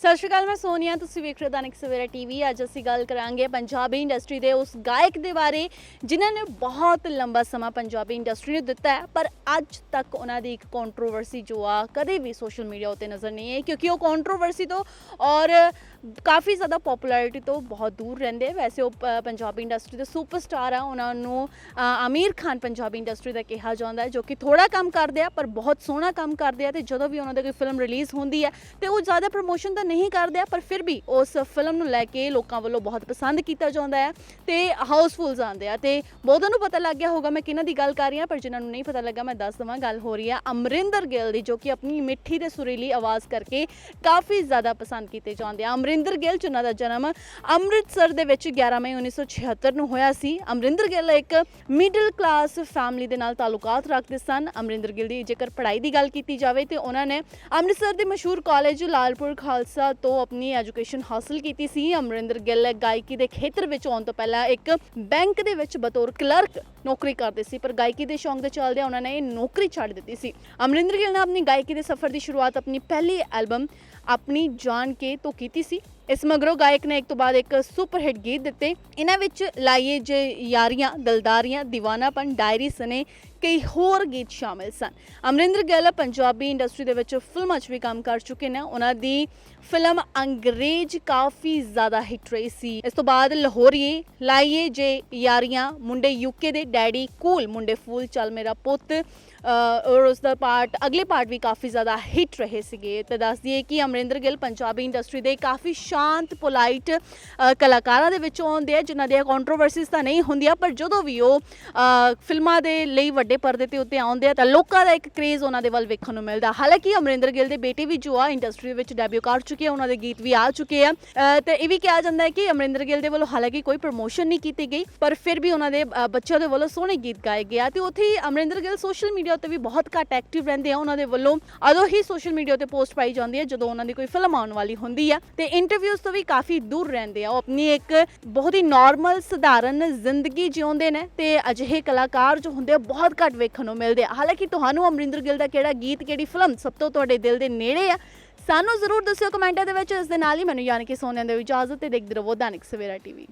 ਸਤਿ ਸ਼੍ਰੀ ਅਕਾਲ ਮੈਂ ਸੋਨੀਆ ਤੁਸੀਂ ਵੇਖ ਰਹੇ ਹੋ ਦੈਨਿਕ ਸਵੇਰਾ ਟੀਵੀ। ਅੱਜ ਅਸੀਂ ਗੱਲ ਕਰਾਂਗੇ ਪੰਜਾਬੀ ਇੰਡਸਟਰੀ ਦੇ ਉਸ ਗਾਇਕ ਦੇ ਬਾਰੇ ਜਿਨ੍ਹਾਂ ਨੇ ਬਹੁਤ ਲੰਬਾ ਸਮਾਂ ਪੰਜਾਬੀ ਇੰਡਸਟਰੀ ਨੂੰ ਦਿੱਤਾ ਹੈ ਪਰ ਅੱਜ ਤੱਕ ਉਹਨਾਂ ਦੀ ਇੱਕ ਕੰਟਰੋਵਰਸੀ ਜੋ ਆ ਕਦੇ ਵੀ ਸੋਸ਼ਲ ਮੀਡੀਆ ਉੱਤੇ ਨਜ਼ਰ ਨਹੀਂ ਆਈ ਕਿਉਂਕਿ ਉਹ ਕੰਟਰੋਵਰਸੀ ਤੋਂ ਔਰ ਕਾਫੀ ਜ਼ਿਆਦਾ ਪਪੂਲੈਰਿਟੀ ਤੋਂ ਬਹੁਤ ਦੂਰ ਰਹਿੰਦੇ ਵੈਸੇ ਉਹ ਪ- ਪੰਜਾਬੀ ਇੰਡਸਟਰੀ ਦੇ ਸੁਪਰਸਟਾਰ ਆ ਉਹਨਾਂ ਨੂੰ ਅ, ਆਮੀਰ ਖਾਨ ਪੰਜਾਬੀ ਇੰਡਸਟਰੀ ਦਾ ਕਿਹਾ ਜਾਂਦਾ ਹੈ ਜੋ ਕਿ ਥੋੜਾ ਕੰਮ ਕਰਦੇ ਆ ਪਰ ਬਹੁਤ ਸੋਹਣਾ ਕੰਮ ਕਰਦੇ ਆ ਤੇ ਜਦੋਂ ਵੀ ਉਹਨਾਂ ਦੀ ਕੋਈ ਫਿਲਮ ਰਿਲੀਜ਼ ਹੁੰਦੀ ਹੈ ਤੇ ਉਹ ਜ਼ਿਆਦਾ ਪ੍ਰੋਮੋਸ਼ਨ ਤਾਂ ਨਹੀਂ ਕਰਦੇ ਪਰ ਫਿਰ ਵੀ ਉਸ ਫਿਲਮ ਨੂੰ ਲੈ ਕੇ ਲੋਕਾਂ ਵੱਲੋਂ ਬਹੁਤ ਪਸੰਦ ਕੀਤਾ ਜਾਂਦਾ ਹੈ ਤੇ ਹਾਊਸਫੁੱਲ ਜਾਂਦੇ ਆ। ਤੇ ਬਹੁਤਾਂ ਨੂੰ ਪਤਾ ਲੱਗ ਗਿਆ ਹੋਗਾ ਮੈਂ ਕਿਹਨਾਂ ਦੀ ਗੱਲ ਕਰ ਰਹੀ ਹਾਂ, ਪਰ ਜਿਨ੍ਹਾਂ ਨੂੰ ਨਹੀਂ ਪਤਾ ਲੱਗਾ ਮੈਂ ਦੱਸ ਦਵਾਂ, ਗੱਲ ਹੋ ਰਹੀ ਹੈ ਅਮਰਿੰਦਰ ਗਿੱਲ ਦੀ, ਜੋ ਕਿ ਆਪਣੀ ਮਿੱਠੀ ਤੇ ਸੁਰੀਲੀ ਆਵਾਜ਼ ਕਰਕੇ ਕਾਫੀ ਜ਼ਿਆਦਾ ਪਸੰਦ ਕੀਤੇ ਜਾਂਦੇ ਆ। ਅਮਰਿੰਦਰ ਗਿੱਲ, ਜਿਨ੍ਹਾਂ ਦਾ ਜਨਮ ਅੰਮ੍ਰਿਤਸਰ ਦੇ ਵਿੱਚ 11 ਮਈ 1976 ਨੂੰ ਹੋਇਆ ਸੀ। ਅਮਰਿੰਦਰ ਗਿੱਲ ਇੱਕ ਮਿਡਲ ਕਲਾਸ ਫੈਮਿਲੀ ਦੇ ਨਾਲ ਤਾਲੁਕਾਤ ਰੱਖਦੇ ਸਨ। ਅਮਰਿੰਦਰ ਗਿੱਲ ਦੀ ਜੇਕਰ ਪੜ੍ਹਾਈ ਦੀ ਗੱਲ ਕੀਤੀ ਜਾਵੇ ਤੇ ਉਹਨਾਂ ਨੇ ਅੰਮ੍ਰਿਤਸਰ ਦੇ ਮਸ਼ਹੂਰ ਕਾਲਜ ਲਾਲਪੁਰ ਖਾਲਸਾ ਤੋਂ ਆਪਣੀ ਐਜੂਕੇਸ਼ਨ ਹਾਸਲ ਕੀਤੀ ਸੀ। ਅਮਰਿੰਦਰ ਗਿੱਲ ਗਾਇਕੀ ਦੇ ਖੇਤਰ ਵਿੱਚ ਆਉਣ ਤੋਂ ਪਹਿਲਾਂ ਇੱਕ ਬੈਂਕ ਦੇ ਵਿੱਚ ਬਤੌਰ ਕਲਰਕ ਨੌਕਰੀ ਕਰਦੇ ਸੀ, ਪਰ ਗਾਇਕੀ ਦੇ ਸ਼ੌਂਕ ਦੇ ਚੱਲਦੇ ਉਹਨਾਂ ਨੇ ਇਹ ਨੌਕਰੀ ਛੱਡ ਦਿੱਤੀ ਸੀ। ਅਮਰਿੰਦਰ ਗਿੱਲ ਨੇ ਆਪਣੀ ਗਾਇਕੀ ਦੇ ਸਫ਼ਰ ਦੀ ਸ਼ੁਰੂਆਤ ਆਪਣੀ ਪਹਿਲੀ ਐਲਬਮ ਆਪਣੀ ਜਾਨ ਕੇ ਤੋਂ ਕੀਤੀ ਸੀ। ਇਸ ਮਗਰੋਂ ਗਾਇਕ ਨੇ ਇੱਕ ਤੋਂ ਬਾਅਦ ਇੱਕ ਸੁਪਰ ਹਿੱਟ ਗੀਤ ਦਿੱਤੇ। ਇਹਨਾਂ ਵਿੱਚ ਲਾਈਏ ਜੇ ਯਾਰੀਆਂ, ਦਲਦਾਰੀਆਂ, ਦੀਵਾਨਾਪਨ, ਡਾਇਰੀ ਸਨੇ ਕਈ ਹੋਰ ਗੀਤ ਸ਼ਾਮਿਲ ਸਨ। ਅਮਰਿੰਦਰ ਗਿੱਲ ਪੰਜਾਬੀ ਇੰਡਸਟਰੀ ਦੇ ਵਿੱਚ ਫਿਲਮਾਂ 'ਚ ਵੀ ਕੰਮ ਕਰ ਚੁੱਕੇ ਨੇ। ਉਹਨਾਂ ਦੀ ਫਿਲਮ ਅੰਗਰੇਜ਼ ਕਾਫੀ ਜ਼ਿਆਦਾ ਹਿੱਟ ਰਹੀ ਸੀ। ਇਸ ਤੋਂ ਬਾਅਦ ਲਾਹੌਰੀਏ ਲਾਈਏ ਜੇ ਯਾਰੀਆਂ ਮੁੰਡੇ ਯੂਕੇ ਦੇ ਡੈਡੀ ਕੂਲ ਮੁੰਡੇ ਫੂਲ ਚੱਲ ਮੇਰਾ ਪੁੱਤ ਅਹ ਔਰ ਉਸ ਦਾ ਪਾਰਟ ਅਗਲੇ ਪਾਰਟ ਵੀ ਕਾਫੀ ਜ਼ਿਆਦਾ ਹਿੱਟ ਰਹੇ ਸੀਗੇ। ਤੇ ਦੱਸ ਦਈਏ ਕਿ ਅਮਰਿੰਦਰ ਗਿੱਲ ਪੰਜਾਬੀ ਇੰਡਸਟਰੀ ਦੇ ਕਾਫੀ ਸ਼ਾਂਤ ਪੋਲਾਈਟ ਕਲਾਕਾਰਾਂ ਦੇ ਵਿੱਚੋਂ ਆਉਂਦੇ ਆ ਜਿਨ੍ਹਾਂ ਦੀਆਂ ਕੰਟਰੋਵਰਸੀਜ਼ ਤਾਂ ਨਹੀਂ ਹੁੰਦੀਆਂ ਪਰ ਜਦੋਂ ਵੀ ਉਹ ਫਿਲਮਾਂ ਦੇ ਲਈ ਵੱਡੇ ਪਰਦੇ ਤੇ ਉੱਤੇ ਆਉਂਦੇ ਆ ਤਾਂ ਲੋਕਾਂ ਦਾ ਇੱਕ ਕ੍ਰੇਜ਼ ਉਹਨਾਂ ਦੇ ਵੱਲ ਵੇਖਣ ਨੂੰ ਮਿਲਦਾ। ਹਾਲਾਂਕਿ ਅਮਰਿੰਦਰ ਗਿੱਲ ਦੇ ਬੇਟੇ ਵੀ ਜੋ ਆ ਇੰਡਸਟਰੀ ਵਿੱਚ ਡੈਬਿਊ ਕਰ ਚੁੱਕੇ ਆ ਉਹਨਾਂ ਦੇ ਗੀਤ ਵੀ ਆ ਚੁੱਕੇ ਆ। ਅਹ, ਤੇ ਇਹ ਵੀ ਕਿਹਾ ਜਾਂਦਾ ਹੈ ਕਿ ਅਮਰਿੰਦਰ ਗਿੱਲ ਦੇ ਵੱਲੋਂ ਹਾਲਾਂਕਿ ਕੋਈ ਪ੍ਰਮੋਸ਼ਨ ਨਹੀਂ ਕੀਤੀ ਗਈ ਪਰ ਫਿਰ ਵੀ ਉਹਨਾਂ ਦੇ ਬੱਚਿਆਂ ਦੇ ਵੱਲੋਂ ਸੋਹਣੇ ਗੀਤ ਗਾਏ ਗਏ ਆ। ਤੇ ਉੱਥੇ ਅਮਰਿੰਦਰ ਗਿੱਲ ਸੋਸ਼ਲ ਮੀਡੀਆ ਉੱਤੇ ਵੀ ਬਹੁਤ ਘੱਟ ਐਕਟਿਵ ਰਹਿੰਦੇ ਆ ਉਹਨਾਂ ਦੇ ਵੱਲੋਂ। ਅਦੋਂ ਹੀ ਸੋਸ਼ਲ ਮੀਡੀਆ ਉੱਤੇ ਪੋਸਟ ਪਾਈ ਜਾਂਦੀ ਹੈ, ਜਦੋਂ ਉਹਨਾਂ ਦੀ ਕੋਈ ਫਿਲਮ ਆਉਣ ਵਾਲੀ ਹੁੰਦੀ ਆ ਤੇ ਇੰਟਰਵਿਊਜ਼ ਤੋਂ ਵੀ ਕਾਫੀ ਦੂਰ ਰਹਿੰਦੇ ਆ। ਉਹ ਆਪਣੀ ਇੱਕ ਬਹੁਤ ਹੀ ਨਾਰਮਲ ਸਧਾਰਨ ਜ਼ਿੰਦਗੀ ਜਿਉਂਦੇ ਨੇ ਤੇ ਅਜਿਹੇ ਕਲਾਕਾਰ ਜੋ ਹੁੰਦੇ ਆ, ਬਹੁਤ ਘੱਟ ਵੇਖਣ ਨੂੰ ਮਿਲਦੇ ਆ। ਹਾਲਾਂਕਿ ਤੁਹਾਨੂੰ ਅਮਰਿੰਦਰ ਗਿੱਲ ਦਾ ਕਿਹੜਾ ਗੀਤ, ਕਿਹੜੀ ਫਿਲਮ ਸਭ ਤੋਂ ਤੁਹਾਡੇ ਦਿਲ ਦੇ ਨੇੜੇ ਆ, ਸਾਨੂੰ ਜ਼ਰੂਰ ਦੱਸਿਓ ਕਮੈਂਟਾਂ ਦੇ ਵਿੱਚ। ਇਸ ਦੇ ਨਾਲ ਹੀ ਮੈਨੂੰ ਯਾਨੀ ਕਿ ਸੋਨਿਆਂ ਦੇ ਇਜਾਜ਼ਤ ਤੇ ਦੇਖਦੇ ਰਹੋ ਦੈਨਿਕ ਸਵੇਰਾ ਟੀਵੀ।